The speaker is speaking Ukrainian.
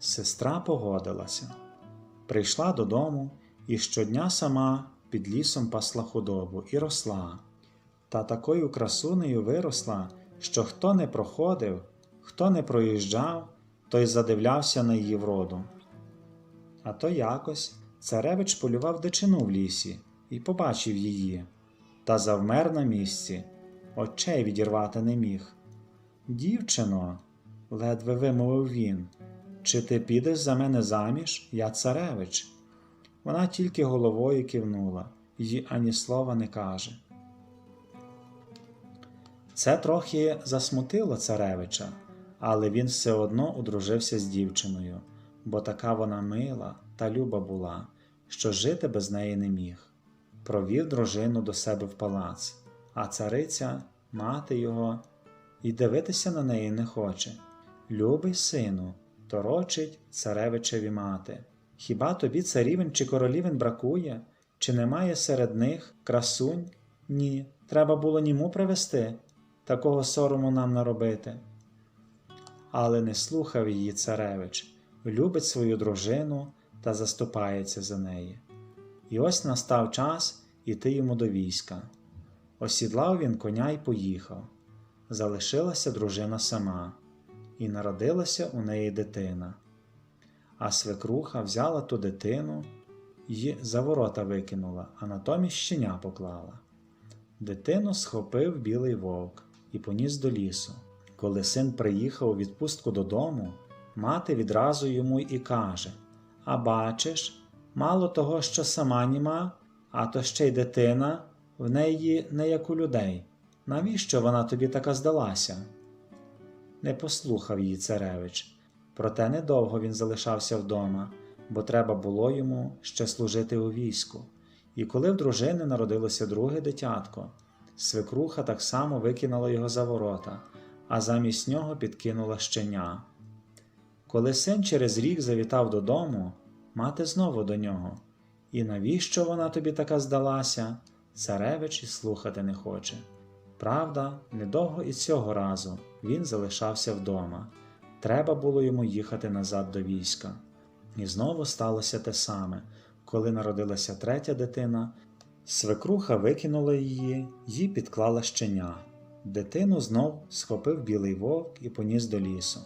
Сестра погодилася. Прийшла додому і щодня сама під лісом пасла худобу і росла. Та такою красунею виросла, що хто не проходив, хто не проїжджав, той задивлявся на її вроду. А то якось царевич полював дичину в лісі і побачив її, та завмер на місці, очей відірвати не міг. Дівчино, ледве вимовив він, чи ти підеш за мене заміж, я царевич? Вона тільки головою кивнула й ані слова не каже. Це трохи засмутило царевича, але він все одно одружився з дівчиною, бо така вона мила та люба була, що жити без неї не міг. Провів дружину до себе в палац, а цариця, мати його, і дивитися на неї не хоче. Любий сину, торочить царевичеві мати. Хіба тобі царівень чи королівень бракує? Чи немає серед них красунь? Ні, треба було німу привести, такого сорому нам наробити. Але не слухав її царевич, любить свою дружину та заступається за неї. І ось настав час іти йому до війська. Осідлав він коня й поїхав. Залишилася дружина сама, і народилася у неї дитина. А свекруха взяла ту дитину й за ворота викинула, а натомість щеня поклала. Дитину схопив білий вовк і поніс до лісу. Коли син приїхав у відпустку додому, мати відразу йому і каже: А бачиш, мало того, що сама німа, а то ще й дитина, в неї не як у людей. Навіщо вона тобі така здалася? Не послухав її царевич. Проте недовго він залишався вдома, бо треба було йому ще служити у війську. І коли в дружини народилося друге дитятко, свекруха так само викинула його за ворота, а замість нього підкинула щеня. Коли син через рік завітав додому, мати знову до нього. І навіщо вона тобі така здалася? Царевич і слухати не хоче. Правда, недовго і цього разу він залишався вдома. Треба було йому їхати назад до війська. І знову сталося те саме, коли народилася третя дитина, свекруха викинула її й підклала щеня. Дитину знов схопив білий вовк і поніс до лісу.